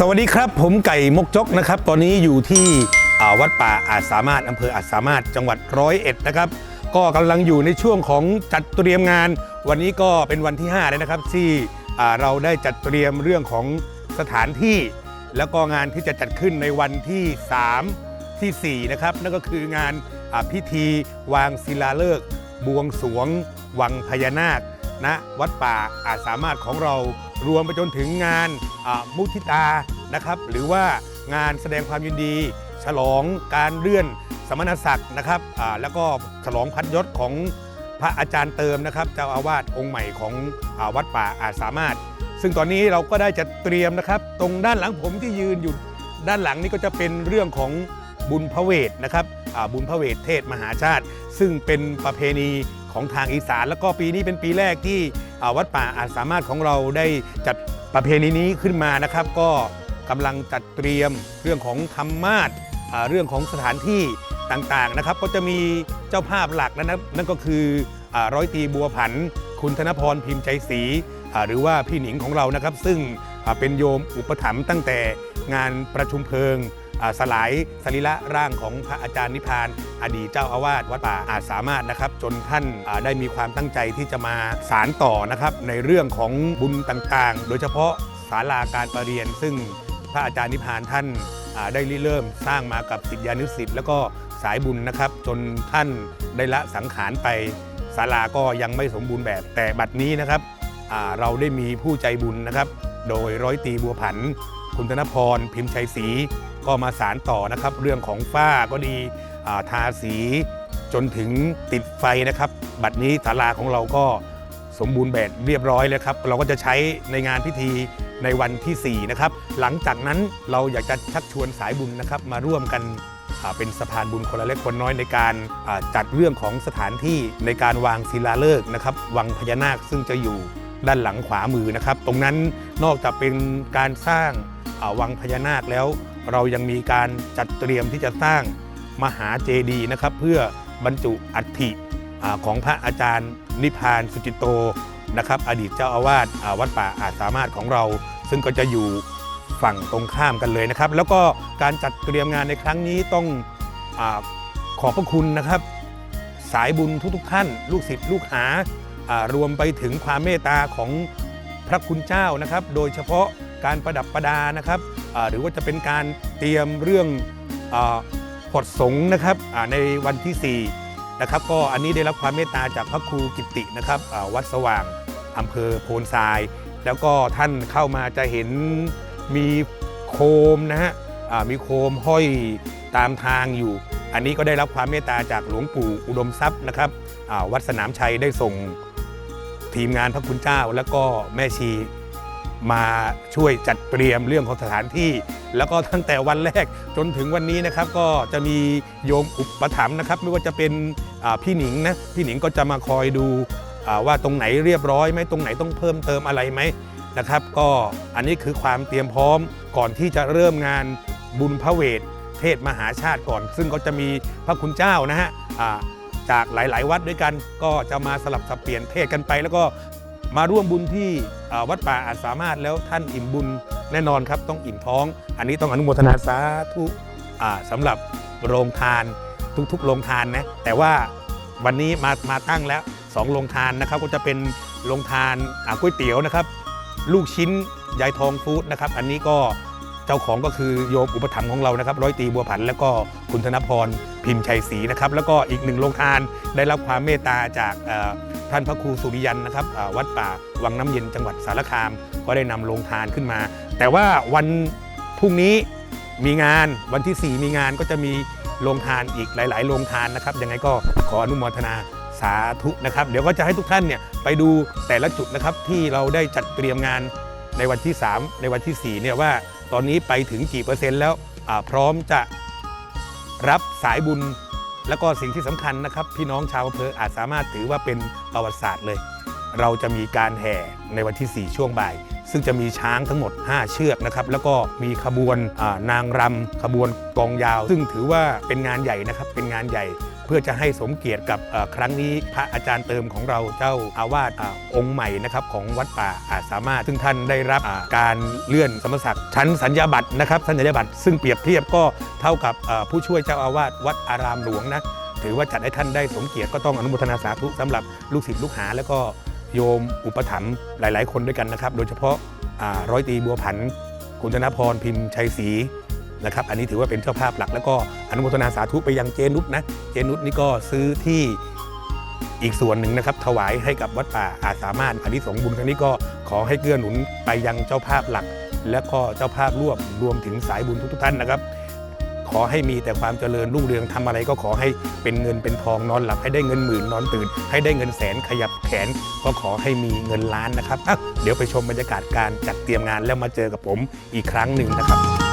สวัสดีครับ ผมไก่มกจกนะครับ ตอนนี้อยู่ที่วัดป่าอาจสามารถอำเภออาจสามารถจังหวัดร้อยเอ็ดนะครับ ก็กำลังอยู่ในช่วงของจัดเตรียมงาน วันนี้ก็เป็นวันที่5เลยนะครับ ที่เราได้จัดเตรียมเรื่องของสถานที่ แล้วก็งานที่จะจัดขึ้นในวันที่ 3 ที่ 4 นะครับ นั่นก็คืองานพิธีวางศิลาฤกษ์บวงสรวง วังพญานาคณวัดป่าอาจสามารถของเรา รวมไปจนถึงงานมุทิตานะครับหรือว่างานแสดงความยินดี ฉลองการเลื่อนสมณศักดิ์นะครับแล้วก็ฉลองพัดยศของพระอาจารย์เติมนะครับเจ้าอาวาสองค์ใหม่ของอวัดป่าอาจสามารถ ซึ่งตอนนี้เราก็ได้จะเตรียมนะครับ ตรงด้านหลังผมที่ยืนอยู่ด้านหลังนี่ก็จะเป็นเรื่องของบุญพระเวทนะครับบุญพระเวทเทศมหาชาติ ซึ่งเป็นประเพณีของทางอีสาน แล้วก็ปีนี้เป็นปีแรกที่ วัดป่าอาจสามารถของเราได้จัดประเพณีนี้ขึ้นมานะครับ ก็กำลังจัดเตรียมเรื่องของธรรมาสเรื่องของสถานที่ต่างๆนะครับ ก็จะมีเจ้าภาพหลักนะครับนั่นก็คืออร้อยตีบัวผัน คุณธนพรพิมพ์ใจศรีหรือว่าพี่หนิงของเรานะครับ ซึ่งเป็นโยมอุปถัมภ์ตั้งแต่งานประชุมเพลิง สลายสรีระร่างของพระอาจารย์นิพานอดีตเจ้าอาวาสวัดป่าอาจสามารถนะครับ จนท่านได้มีความตั้งใจที่จะมาสารต่อนะครับ ในเรื่องของบุญต่างๆ โดยเฉพาะศาลาการประเรียน ซึ่งพระอาจารย์นิพานท่านได้ริเริ่มสร้างมากับศิษยานุศิษย์แล้วก็สายบุญนะครับ จนท่านได้ละสังขารไปศาลาก็ยังไม่สมบูรณ์แบบแต่บัดนี้นะครับเราได้มีผู้ใจบุญนะครับ โดยร้อยตีบัวผัน คุณธนพร พิมพ์ชัยศรี ก็มาสารต่อนะครับ เรื่องของฝ้าก็ดีาทาสีจนถึงติดไฟนะครับ บัดนี้ศาลาของเราก็สมบูรณ์แบบเรียบร้อยแล้วครับ เราก็จะใช้ในงานพิธีในวันที่ 4 นะครับ หลังจากนั้นเราอยากจะชักชวนสายบุญนะครับ มาร่วมกันเป็นสะพานบุญคนละเล็กคนน้อยในการจัดเรื่องของสถานที่ในการวางศิลาฤกษ์นะครับ วังพญานาคซึ่งจะอยู่ด้านหลังขวามือนะครับ ตรงนั้นนอกจากเป็นการสร้างอ่าวังพญานาคแล้ว เรายังมีการจัดเตรียมที่จะสร้างมหาเจดีย์นะครับ เพื่อบรรจุอัฐิของพระอาจารย์นิพานสุจิตโตนะครับอดีตเจ้าอาวาสวัดป่าอาจสามารถของเรา ซึ่งก็จะอยู่ฝั่งตรงข้ามกันเลยนะครับ แล้วก็การจัดเตรียมงานในครั้งนี้ต้องอขอบพระคุณนะครับ สายบุญทุกๆท่าน ลูกศิษย์ลูกหาารวมไปถึงความเมตตาของพระคุณเจ้านะครับ โดยเฉพาะ การประดับประดานะครับหรือว่าจะเป็นการเตรียมเรื่องอาพดสงนะครับในวันที่ 4 นะครับ ก็อันนี้ได้รับความเมตตาจากพระครูกิตินะครับวัดสว่างอำเภอโพนทราย แล้วก็ท่านเข้ามาจะเห็นมีโคมนะฮะมีโคมห้อยตามทางอยู่ อันนี้ก็ได้รับความเมตตาจากหลวงปู่อุดมทรัพย์นะครับวัดสนามชัยได้ส่งทีมงานพระคุณเจ้า แล้วก็แม่ชี มาช่วยจัดเตรียมเรื่องของสถานที่ แล้วก็ตั้งแต่วันแรกจนถึงวันนี้นะครับ ก็จะมีโยมอุปถัมภ์นะครับ ไม่ว่าจะเป็นพี่หนิงนะพี่หนิงก็จะมาคอยดูว่าตรงไหนเรียบร้อยไหมตรงไหนต้องเพิ่มเติมอะไรไหมนะครับ ก็อันนี้คือความเตรียมพร้อมก่อนที่จะเริ่มงานบุญพระเวทเทศมหาชาติก่อน ซึ่งก็จะมีพระคุณเจ้านะฮะจากหลาย ๆ วัดด้วยกันก็จะมาสลับสับเปลี่ยนเทศกันไป แล้วก็ มาร่วมบุญที่วัดป่าอาจสามารถแล้วท่านอิ่มบุญแน่นอนครับต้องอิ่มท้อง อันนี้ต้องอนุโมทนาสาธุอ่าสำหรับโรงทานทุกๆโรงทานนะแต่ว่าวันนี้มามาตั้งแล้วสองโรงทานนะครับก็จะเป็นโรงทานก๋วยเตี๋ยวนะครับ ลูกชิ้นยายทองฟู้ดนะครับ อันนี้ก็เจ้าของก็คือโยมอุปถัมภ์ของเรานะครับ ร้อยตีบัวผัน แล้วก็คุณธนพรพิมพ์ชัยศรีนะครับ แล้วก็อีกหนึ่งโรงทานได้รับความเมตตาจาก ท่านพระครูสุริยันนะครับวัดป่าวังน้ำเย็นจังหวัดสารคาม ก็ได้นำโรงทานขึ้นมา แต่ว่าวันพรุ่งนี้มีงานวันที่ 4 มีงานก็จะมีโรงทานอีกหลาย ๆ โรงทานนะครับยังไงก็ขออนุโมทนาสาธุนะครับ เดี๋ยวก็จะให้ทุกท่านเนี่ยไปดูแต่ละจุดนะครับที่เราได้จัดเตรียมงานในวันที่ 3 ในวันที่4เนี่ยว่าตอนนี้ไปถึงกี่เปอร์เซ็นต์แล้วพร้อมจะรับสายบุญ แล้วก็สิ่งที่สำคัญนะครับ พี่น้องชาวอำเภออาจสามารถถือว่าเป็นประวัติศาสตร์เลย เราจะมีการแห่ในวันที่ 4 ช่วงบ่าย ซึ่งจะมีช้างทั้งหมด 5 เชือกนะครับ แล้วก็มีขบวนนางรำขบวนกองยาว ซึ่งถือว่าเป็นงานใหญ่นะครับ เป็นงานใหญ่ เพื่อจะให้สมเกียรติกับครั้งนี้พระอาจารย์เติมของเราเจ้าอาวาสอองค์ใหม่นะครับของวัดป่าอาสามารถ ซึ่งท่านได้รับการเลื่อนสมศักดิ์ชั้นสัญญาบัตรนะครับสัญญาบัตรซึ่งเปรียบเทียบก็เท่ากับผู้ช่วยเจ้าอาวาสวัดอารามหลวงนะถือว่าจัดให้ท่านได้สมเกียรติก็ต้องอนุโมทนาสาธุสำหรับลูกศิษย์ลูกหา แล้วก็โยมอุปถัมภ์หลาย ๆ คนด้วยกันนะครับ โดยเฉพาะร้อยตีบัวผัน คุณธนพรพิมพ์ชัยศรี นะครับอันนี้ถือว่าเป็นเจ้าภาพหลัก แล้วก็อนุโมทนาสาธุไปยังเจนุสนะเจนุสนี่ก็ซื้อที่อีกส่วนหนึ่งนะครับถวายให้กับวัดป่าอาสามารถอันนี้สงบุญครั้งนี้ก็ขอให้เกื้อหนุนไปยังเจ้าภาพหลัก และก็เจ้าภาพร่วมรวมถึงสายบุญทุกๆท่านนะครับ ขอให้มีแต่ความเจริญรุ่งเรืองทำอะไรก็ขอให้เป็นเงินเป็นทองนอนหลับให้ได้เงินหมื่นนอนตื่น ให้ได้เงินแสนขยับแขนก็ขอให้มีเงินล้านนะครับเดี๋ยวไปชมบรรยากาศการจัดเตรียมงานแล้วมาเจอกับผมอีกครั้งหนึ่งนะครับ